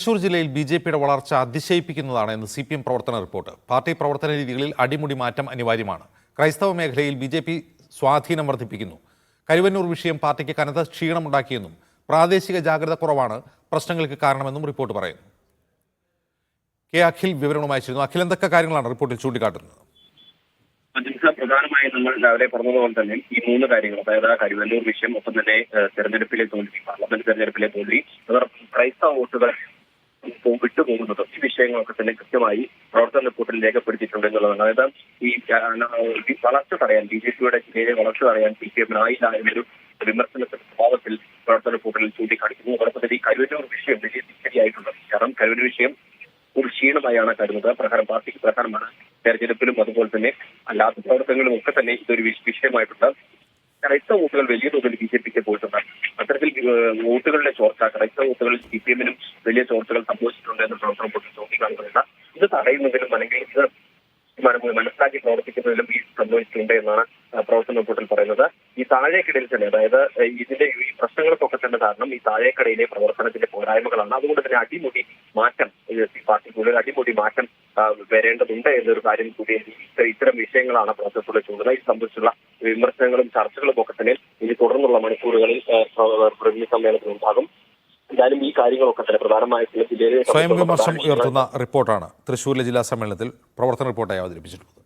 തൃശൂർ ജില്ലയിൽ B J പിയുടെ വളർച്ച അതിശയിപ്പിക്കുന്നതാണ് എന്ന് സി പി എം പ്രവർത്തന റിപ്പോർട്ട്. പാർട്ടി പ്രവർത്തന രീതികളിൽ അടിമുടി മാറ്റം അനിവാര്യമാണ്. ക്രൈസ്തവ മേഖലയിൽ ബി ജെ പി സ്വാധീനം വർദ്ധിപ്പിക്കുന്നു. കരുവന്നൂർ വിഷയം പാർട്ടിക്ക് കനത്ത ക്ഷീണമുണ്ടാക്കിയെന്നും പ്രാദേശിക ജാഗ്രത കുറവാണ് പ്രശ്നങ്ങൾക്ക് കാരണമെന്നും റിപ്പോർട്ട് പറയുന്നു. കെ അഖിൽ വിവരങ്ങളുമായി ചേരുന്നു. അഖിൽ എന്തൊക്കെ കാര്യങ്ങളാണ് റിപ്പോർട്ടിൽ ചൂണ്ടിക്കാട്ടുന്നത്? പ്രധാനമായും നമ്മൾ രാവിലെ പറഞ്ഞതുപോലെ തന്നെ ഈ മൂന്ന് കാര്യങ്ങൾ അതായത് ആ കരുവന്നൂർ വിഷയം ഒപ്പം തന്നെ തെരഞ്ഞെടുപ്പിലെ തോൽവി പാർലമെന്റ് തെരഞ്ഞെടുപ്പിലെ തോൽവി അവർ ക്രൈസ്തവ വോട്ടുകൾ വിട്ടുപോകുന്നത്. ഈ വിഷയങ്ങളൊക്കെ തന്നെ കൃത്യമായി പ്രവർത്തന റിപ്പോർട്ടിൽ രേഖപ്പെടുത്തിയിട്ടുണ്ട് എന്നുള്ളതാണ്. അതായത് ഈ വളർച്ച തടയാൻ ബി ജെ പിയുടെ ജില്ലയിലെ വളർച്ച തടയാൻ സി പി എമ്മിനായില്ല എന്നൊരു വിമർശനത്തിന്റെ സ്വഭാവത്തിൽ പ്രവർത്തന റിപ്പോർട്ടിൽ ചൂണ്ടിക്കാണിക്കുന്നു. അതോടൊപ്പം തന്നെ ഈ കരുവന്നൂർ വിഷയം വലിയ തിരിച്ചടിയായിട്ടുണ്ട്. കാരണം കരുവന്നൂർ വിഷയം ഒരു ക്ഷീണമായാണ് കരുതുന്നത്. പ്രകാരം പാർട്ടിക്ക് പ്രധാനമാണ്. തെരഞ്ഞെടുപ്പിലും അതുപോലെ തന്നെ അല്ലാത്ത പ്രവർത്തനങ്ങളും ഒക്കെ തന്നെ ഇതൊരു വിഷ- വിഷയമായിട്ടുണ്ട്. ക്രൈസ്തവ വോട്ടുകൾ വലിയ തോതിൽ ബി ജെ പിക്ക് സി പി എമ്മിനും വലിയ ചോർച്ചകൾ സംഭവിച്ചിട്ടുണ്ട് എന്ന് പ്രവർത്തന റിപ്പോർട്ടിൽ ചൂണ്ടിക്കാണുന്നില്ല ഇത് തടയുന്നതിലും അല്ലെങ്കിൽ ഇത് മന- മനസ്സിലാക്കി പ്രവർത്തിക്കുന്നതിലും ഈ സംഭവിച്ചിട്ടുണ്ട് എന്നാണ് പ്രവർത്തന റിപ്പോർട്ടിൽ പറയുന്നത്. ഈ താഴേക്കിടയിൽ തന്നെ അതായത് ഇതിന്റെ ഈ പ്രശ്നങ്ങൾക്കൊക്കെ തന്നെ കാരണം ഈ താഴേക്കടയിലെ പ്രവർത്തനത്തിന്റെ പോരായ്മകളാണ്. അതുകൊണ്ട് തന്നെ അടിമുടി മാറ്റം പാർട്ടിക്കുള്ളിൽ അടിമുടി മാറ്റം വരേണ്ടതുണ്ട് എന്നൊരു കാര്യം കൂടി ഇത്ത- ഇത്തരം വിഷയങ്ങളാണ് പ്രവർത്തനത്തിലൂടെ ചൂണ്ടുന്നത് ഇത് സംബന്ധിച്ചുള്ള വിമർശനങ്ങളും ചർച്ചകളും ഒക്കെ തന്നെ ഇനി തുടർന്നുള്ള മണിക്കൂറുകളിൽ പ്രതിനിധി സമ്മേളനത്തിൽ ഉണ്ടാകും എന്തായാലും ഈ കാര്യങ്ങളൊക്കെ തന്നെ പ്രധാനമായിട്ടുള്ള ജില്ലയിലെ സ്വയം വിമർശനം ഉയർത്തുന്ന റിപ്പോർട്ടാണ്. തൃശ്ശൂരിലെ ജില്ലാ സമ്മേളനത്തിൽ പ്രവർത്തന റിപ്പോർട്ടായി അവതരിപ്പിച്ചിട്ടുള്ളത്.